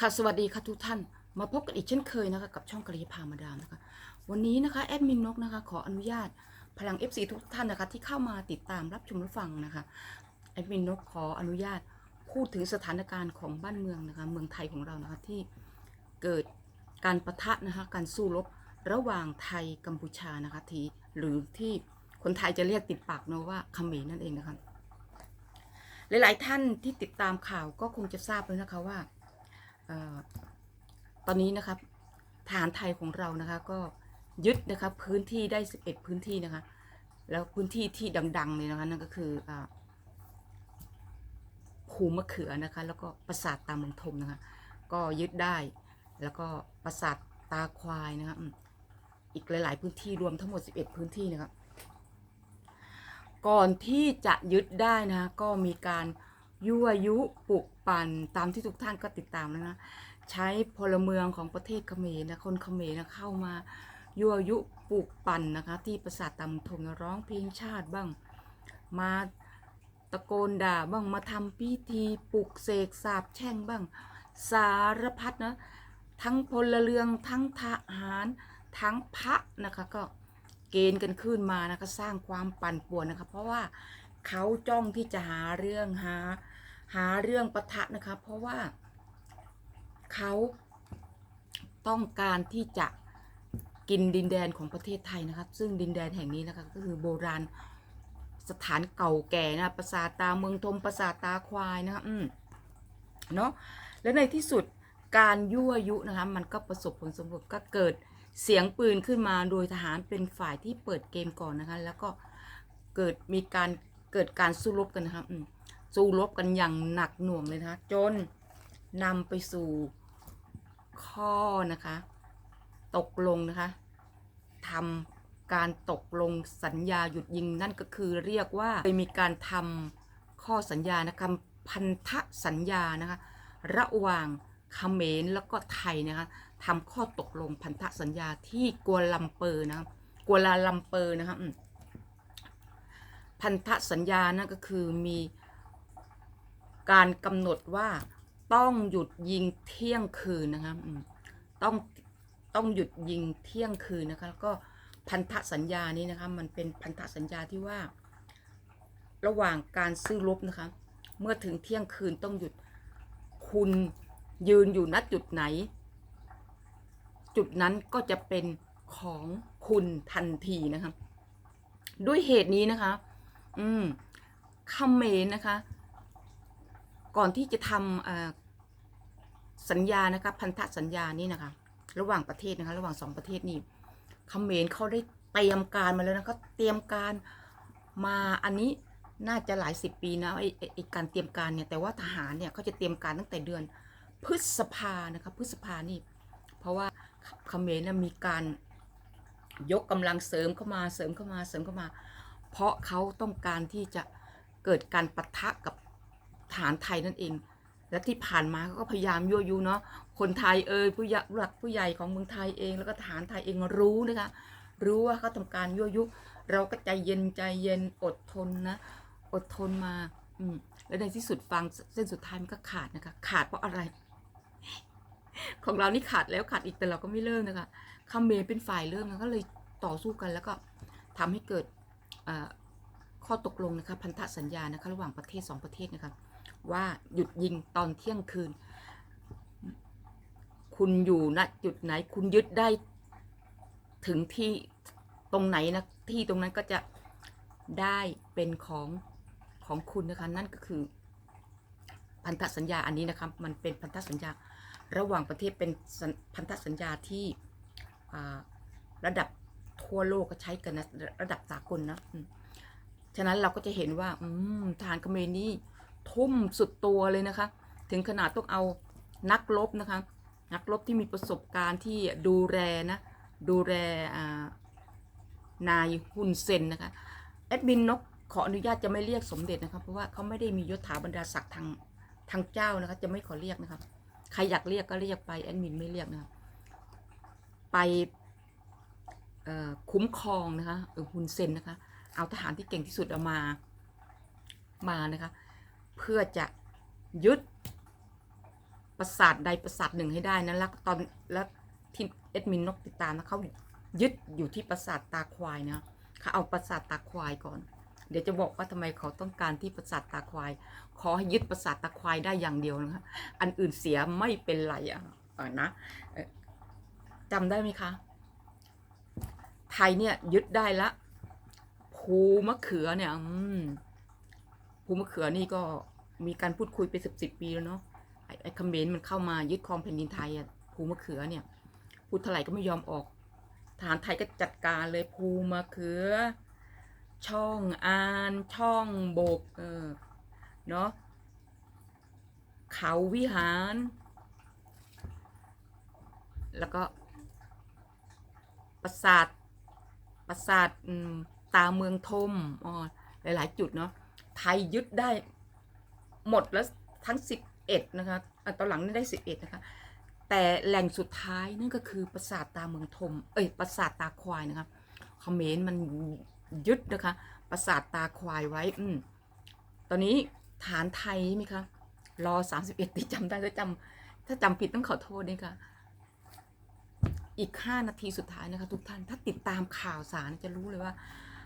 ค่ะสวัสดีค่ะทุกท่าน มาพบกันอีกเช่นเคยนะคะกับช่องกระยาพามาดามนะคะ วันนี้นะคะแอดมินนกนะคะขออนุญาตพลัง FC ทุกท่านนะคะที่เข้ามาติดตามรับชมรับฟังนะคะแอดมินนกขออนุญาตพูดถึงสถานการณ์ของบ้านเมืองนะคะเมืองไทยของเรานะคะที่เกิดการประทะนะคะการสู้รบระหว่างไทยกัมพูชานะคะทีหรือที่คนไทยจะเรียกติดปากเนาะว่าเขมรนั่นเองนะคะหลายๆท่านที่ติดตามข่าวก็คงจะทราบแล้วนะคะว่า ตอนนี้นะครับฐานไทยของเรานะคะก็ยึดนะคะพื้นที่ได้ 11 พื้นที่นะคะ แล้วพื้นที่ที่ดัง ๆ เลยนะคะนั่นก็คือภูมะเขือนะคะ แล้วก็ปราสาทตาเมืองทมนะคะ ก็ยึดได้ แล้วก็ปราสาทตาควายนะคะอีกหลาย ๆ พื้นที่รวมทั้งหมด 11 พื้นที่นะครับก่อนที่จะยึดได้นะคะก็มีการ ยั่วยุปลุกปั่นตามที่ทุกท่านก็ติดตามแล้วนะ ใช้พลเมืองของประเทศเขมรนะคนเขมรนะเข้ามายั่วยุปลุกปั่นนะคะ ที่ปราสาทตำทงร้องเพลงชาติบ้าง มาตะโกนด่าบ้างมาทำพิธีปลุกเสกสาบแช่งบ้าง สารพัดนะทั้งพลเรืองทั้งทหารทั้งพระนะคะก็เกณฑ์กันขึ้นมานะคะสร้างความปั่นป่วนนะคะ เพราะว่า เขาจ้องที่จะหาเรื่องหา หาเรื่องปะทะนะคะ เพราะว่าเขาต้องการที่จะกินดินแดนของประเทศไทยนะครับ ซึ่งดินแดนแห่งนี้นะคะก็คือโบราณสถานเก่าแก่นะปราสาทตาเมืองทมปราสาทตาควายนะคะอืมเนาะและในที่สุดการยั่วยุนะคะมันก็ประสบผลสำเร็จก็เกิดเสียงปืนขึ้นมาโดยทหารเป็นฝ่ายที่เปิดเกมก่อนนะคะ แล้วก็เกิดมีการ เกิดการสู้รบกันนะคะสู้รบกันอย่างหนักหน่วงเลยนะคะ จนนำไปสู่ข้อนะคะ ตกลงนะคะทำการตกลงสัญญาหยุดยิงนั่นก็คือเรียกว่าเคยมีการทำข้อสัญญานะคะพันธสัญญานะคะระหว่างเขมรแล้วก็ไทยนะคะทำข้อตกลงพันธสัญญาที่กัวลัมเปอร์นะครับกัวลาลัมเปอร์นะคะ พันธสัญญานั่นก็คือมีการกำหนดว่าต้องหยุดยิงเที่ยงคืนนะคะต้องต้องหยุดยิงเที่ยงคืนนะคะแล้วก็พันธสัญญานี้นะคะมันเป็นพันธสัญญาที่ว่า ระหว่างการซื้อรบนะคะเมื่อถึงเที่ยงคืนต้องหยุดคุณยืนอยู่ณจุดไหน จุดนั้นก็จะเป็นของคุณทันทีนะคะด้วยเหตุนี้นะคะ อืมเมรนะคะ ก่อนที่จะทำสัญญานะคะ พันธสัญญานี่นะคะ ระหว่างประเทศนะคะ ระหว่างสองประเทศนี่เขมรเขาได้เตรียมการมาแล้วนะคะเตรียมการมาอันนี้น่าจะหลายสิบปีนะไอ้ไอ้การเตรียมการเนี่ยแต่ว่าทหารเนี่ยเขาจะเตรียมการตั้งแต่เดือน พฤษภานะคะพฤษภานี่ เพราะว่าเขมรนะมีการยกกำลังเสริมเข้ามาเสริมเข้ามาเสริมเข้ามา เพราะเขาต้องการที่จะเกิดการปะทะกับฐานไทยนั่นเอง และที่ผ่านมาเขาก็พยายามยั่วยุเนาะคนไทยเอ่ยผู้ใหลักผู้ใหญ่ของเมืองไทยเองแล้วก็ฐานไทยเองรู้นะคะรู้ว่าเขาทำการยั่วยุ เราก็ใจเย็นใจเย็นอดทนนะอดทนมาอืมแล้วในที่สุดฟังเส้นสุดท้ายมันก็ขาดนะคะ ขาดเพราะอะไร ของเรานี่ขาดแล้วขาดอีกแต่เราก็ไม่เลิกนะคะคาเมรเป็นฝ่ายเริ่มนะก็เลยต่อสู้กันแล้วก็ทำให้เกิด ข้อตกลงนะคะพันธสัญญานะคะระหว่างประเทศสองประเทศนะคะว่าหยุดยิงตอนเที่ยงคืน คุณอยู่ณจุดไหนคุณยึดได้ถึงที่ตรงไหนนะที่ตรงนั้นก็จะได้เป็นของของคุณนะคะนั่นก็คือพันธสัญญาอันนี้นะครับมันเป็นพันธสัญญาระหว่างประเทศเป็นพันธสัญญาที่ระดับ ทั่วโลกก็ใช้กันนะระดับสากลนะฉะนั้นเราก็จะเห็นว่า อืทหารเขมรนี่ทุ่มสุดตัวเลยนะคะ ถึงขนาดต้องเอานักรบนะคะ นักรบที่มีประสบการณ์ที่ดูแลนะ ดูแลนายฮุนเซนนะคะแอดมินนกขออนุญาตจะไม่เรียกสมเด็จนะคะเพราะว่าเขาไม่ได้มียศถาบรรดาศักดิ์ทางทางเจ้านะคะ จะไม่ขอเรียกนะคะใครอยากเรียกก็เรียกไปแอดมินไม่เรียกนะคะไป คุ้มครองนะคะฮุนเซนนะคะ เอาทหารที่เก่งที่สุดเอามา มานะคะ เพื่อจะยึดปราสาทใดปราสาทหนึ่งให้ได้นะแล้วตอนแล้วที่เอ็ดมินนกติดตามนะเขายึดอยู่ที่ปราสาทตาควายนะเขาเอาปราสาทตาควายก่อน เดี๋ยวจะบอกว่าทำไมเขาต้องการที่ปราสาทตาควาย ขอให้ยึดปราสาทตาควายได้อย่างเดียวนะคะอันอื่นเสียไม่เป็นไรอะออนะจำได้ไหมคะ ไทยเนี่ยยึดได้ละ ภูมะเขือเนี่ยภูมะเขือนี่ก็มีการพูดคุยไปสิบสิบปีแล้วเนาะไอ้คอมเมนต์มันเข้ามายึดครองแผ่นดินไทยอะภูมะเขือเนี่ยพูดเท่าไหร่ก็ไม่ยอมออกทหารไทยก็จัดการเลยภูมะเขือ ช่องอานช่องโบกเออเนาะเขาวิหาร แล้วก็ปราสาท ปราสาทตาเมืองทมอ๋อหลาย ๆ จุดเนาะไทยยึดได้หมดแล้วทั้ง 11 นะคะตอนหลังนี่ได้ 11 นะคะ แต่แหล่งสุดท้ายนั่นก็คือปราสาทตาเมืองทม เอ้ยปราสาทตาควายนะคะเขมรมันยึดนะคะปราสาทตาควายไว้ อืมตอนนี้ฐานไทยใช่ไหมคะรอ 31 ติจำได้ก็จำถ้าจำผิดต้องขอโทษด้วยค่ะ อีก 5 นาทีสุดท้ายนะคะ ทุกท่านถ้าติดตามข่าวสารจะรู้เลยว่า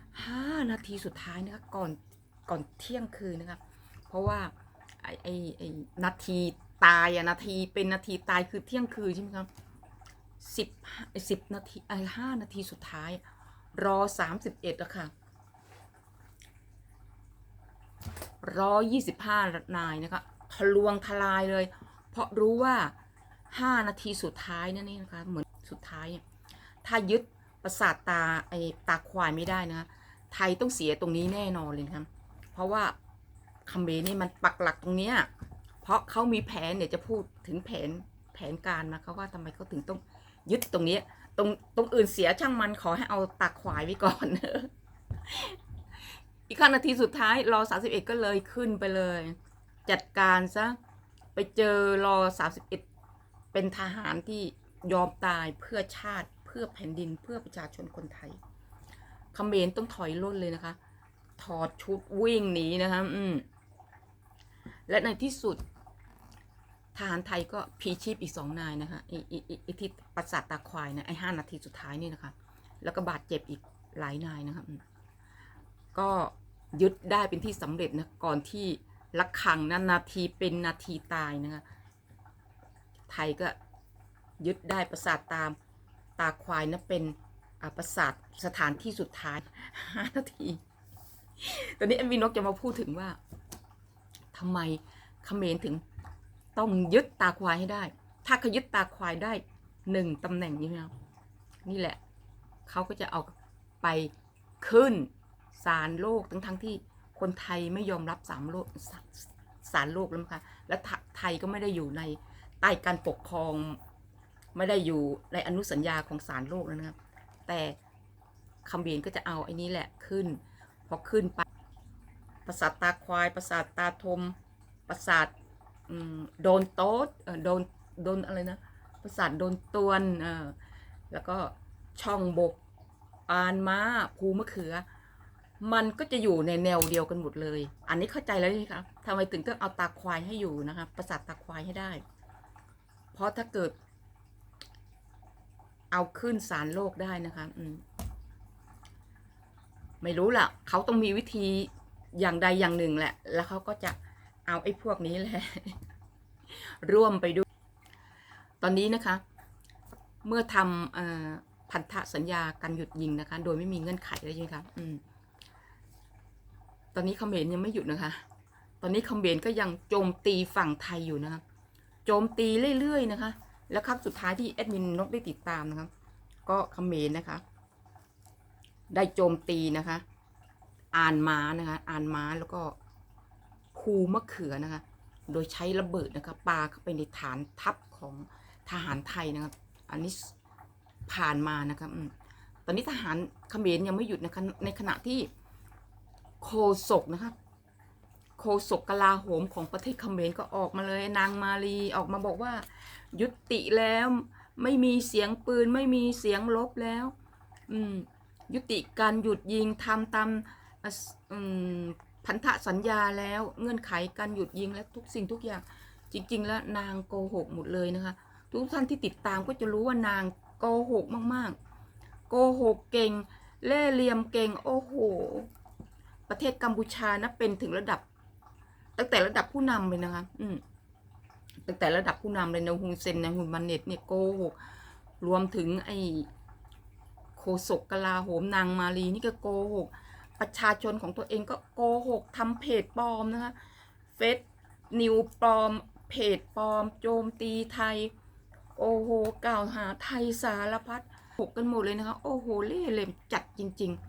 5 นาทีสุดท้ายนะคะก่อนก่อนเที่ยงคืนนะคะเพราะว่าไอไอไอนาทีตายอะนาทีเป็นนาทีตายคือเที่ยงคืนใช่ไหมครับสิบสิบนาทีไอห้านาทีสุดท้าย รอสามสิบเอ็ดอะค่ะรอยี่สิบห้านายนะคะทะลวงทลายเลย เพราะรู้ว่าห้านาทีสุดท้ายนั่นนี่นะคะเหมือน สุดท้ายเนี่ยถ้ายึดประสาทตาไอตาควายไม่ได้นะไทยต้องเสียตรงนี้แน่นอนเลยครับ เพราะว่าคัมเบนี่มันปักหลักตรงเนี้ยเพราะเขามีแผนเนี่ยจะพูดถึงแผนแผนการนะเขาว่าทำไมเขาถึงต้องยึดตรงนี้ตรงตรงอื่นเสียช่างมันขอให้เอาตาควายไว้ก่อนอีกห้านาทีสุดท้ายรอสาสิบเอ็ดก็เลยขึ้นไปเลย จัดการซะไปเจอรอสาสิบเอ็ดเป็นทหารที่ ยอมตายเพื่อชาติเพื่อแผ่นดินเพื่อประชาชนคนไทยเขมรต้องถอยร่นเลยนะคะ ถอดชุดวิ่งหนีนะคะอืมและในที่สุดทหารไทยก็พีชีพอีกสองนายนะคะไอ้ไอ้ไอ้ที่ปราสาทตาควายนะไอ้ห้านาทีสุดท้ายนี่นะคะ แล้วก็บาดเจ็บอีกหลายนายนะคะก็ยึดได้เป็นที่สำเร็จนะก่อนที่ลักขังนั้นนาทีเป็นนาทีตายนะคะไทยก็ ยึดได้ปราสาทตามตาควายนะเป็นปราสาทสถานที่สุดท้ายห้านาที ตอนนี้เอ็มวีนกจะมาพูดถึงว่าทำไมเขมรถึงต้องยึดตาควายให้ได้ ถ้าเขายึดตาควายได้หนึ่งตำแหน่งนี้นะนี่แหละ เขาก็จะเอาไปขึ้นศาลโลกทั้งทั้งที่คนไทยไม่ยอมรับสามโลกศาลโลกแล้วนะคะและไทยก็ไม่ได้อยู่ในใต้การปกครอง ไม่ได้อยู่ในอนุสัญญาของศาลโลกนะครับ แต่คำเบียนก็จะเอาไอ้นี้แหละขึ้น พอขึ้นไปปราสาทตาควาย ปราสาทตาทม ปราสาทโดนโต๊ดโดนโดนอะไรนะ ปราสาทโดนตวนแล้วก็ช่องบกอานม้าภูมะเขือ มันก็จะอยู่ในแนวเดียวกันหมดเลย อันนี้เข้าใจแล้วนี่ครับทำไมถึงต้องเอาตาควายให้อยู่นะคะปราสาทตาควายให้ได้ เพราะถ้าเกิด เอาขึ้นสารโลกได้นะคะอืมไม่รู้ล่ะ เขาต้องมีวิธีอย่างใดอย่างหนึ่งแหละ แล้วเขาก็จะเอาไอ้พวกนี้แหละ ร่วมไปด้วย ตอนนี้นะคะ เมื่อทำพันธสัญญาการหยุดยิงนะคะ โดยไม่มีเงื่อนไขเลยใช่ไหมคะอืมตอนนี้เขมรยังไม่หยุดนะคะ ตอนนี้เขมรก็ยังโจมตีฝั่งไทยอยู่นะคะ โจมตีเรื่อยๆนะคะ แล้วครั้งสุดท้ายที่แอดมินนกได้ติดตามนะคะก็เขมรนะคะ ได้โจมตีนะคะ อ่านม้านะคะ อ่านม้าแล้วก็ภูมะเขือนะคะ โดยใช้ระเบิดนะคะปาเข้าไปในฐานทัพของทหารไทยนะครับ อันนี้ผ่านมานะคะตอนนี้ทหารเขมรยังไม่หยุดนะคะ ในขณะที่โคศกนะคะ โคศกกลาโหมของประเทศเขมรก็ออกมาเลยนางมาลีออกมาบอกว่า ยุติแล้วไม่มีเสียงปืนไม่มีเสียงลบแล้ว อืมยุติการหยุดยิงทำตามพันธสัญญาแล้วเงื่อนไขการหยุดยิงและทุกสิ่งทุกอย่างจริง ๆ แล้วนางโกหกหมดเลยนะคะ ทุกท่านที่ติดตามก็จะรู้ว่านางโกหกมากๆ โกหกเก่ง เล่ห์เหลี่ยมเก่ง โอ้โห ประเทศกัมพูชานะเป็นถึงระดับ ตั้งแต่ระดับผู้นำเลยนะคะ อืมตั้งแต่ระดับผู้นำเลยนะฮุนเซนนะฮุนมันเน็ตเนี่ยโกหกรวมถึงไอ้โคศกกลาโหมนางมาลีนี่ก็โกหกประชาชนของตัวเองก็โกหกทำเพจปลอมนะคะเฟซนิวปลอม เพจปลอม โจมตีไทย โอ้โหกล่าวหาไทยสารพัดหกกันหมดเลยนะคะ โอ้โหเล่เหลมจัดจริง ๆ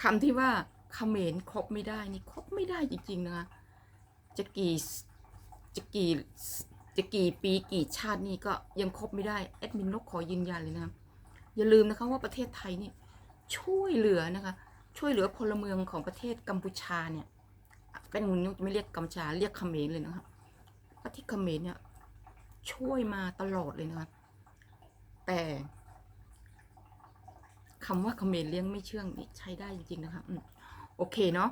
คำที่ว่า เขมรครบไม่ได้นี่ครบไม่ได้จริง ๆ นะคะ จะกี่จะกี่จะกี่ปีกี่ชาตินี่ก็ยังครบไม่ได้แอดมินนกขอยืนยันเลยนะคะอย่าลืมนะคะว่าประเทศไทยนี่ช่วยเหลือนะคะ ช่วยเหลือพลเมืองของประเทศกัมพูชาเนี่ยเป็นมุนไม่เรียกกัมพูชาเรียกเขมรเลยนะคะประเทศเขมรเนี่ยช่วยมาตลอดเลยนะคะแต่คำว่าเขมรเลี้ยงไม่เชื่องนี่ใช้ได้จริงๆนะคะอืม โอเคเนาะ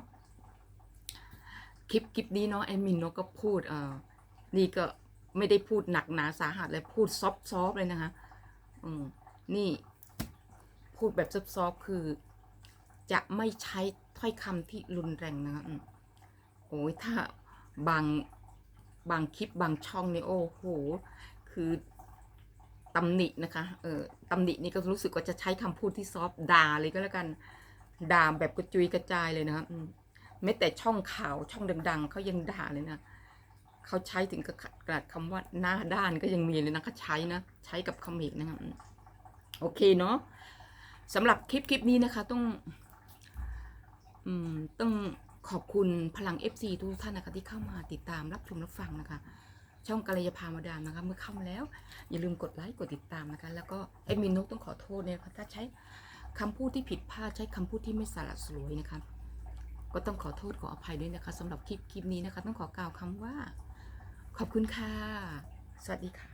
คลิปคลิปนี้เนาะแอดมินเนาะก็พูดเอ่อนี่ก็ไม่ได้พูดหนักหนาสาหัสเลยพูดซอฟซอฟเลยนะคะอืมนี่ พูดแบบซอฟซอฟคือ จะไม่ใช้ถ้อยคำที่รุนแรงนะคะโอ้ยถ้าบางบางคลิปบางช่องเนี่ยโอ้โห คือตำหนินะคะ เออตำหนินี่ก็รู้สึกว่าจะใช้คำพูดที่ซอฟด่าเลยก็แล้วกัน ด่าแบบกระจุยกระจายเลยนะคะอืมแม้แต่ช่องข่าวช่องดัง ๆเขายังด่าเลยนะเขาใช้ถึงกระดคำว่าหน้าด้านก็ยังมีเลยนะเขาใช้นะใช้กับคำเอกนะคะอืมโอเคเนาะสำหรับคลิปคลิปนี้นะคะต้องอืมต้องขอบคุณพลัง FC ทุกท่านนะคะที่เข้ามาติดตามรับชมรับฟังนะคะ ช่องกัลยาพามาดามนะคะเมื่อเข้ามาแล้ว อย่าลืมกดไลค์กดติดตามนะคะ แล้วก็แอดมินนกต้องขอโทษเนี่ยนะคะถ้าใช้ คำพูดที่ผิดพลาดใช้คำพูดที่ไม่สาระสลวยนะคะ ก็ต้องขอโทษขออภัยด้วยนะคะสำหรับคลิปคลิปนี้นะคะ ต้องขอกล่าวคำว่า ขอบคุณค่ะ สวัสดีค่ะ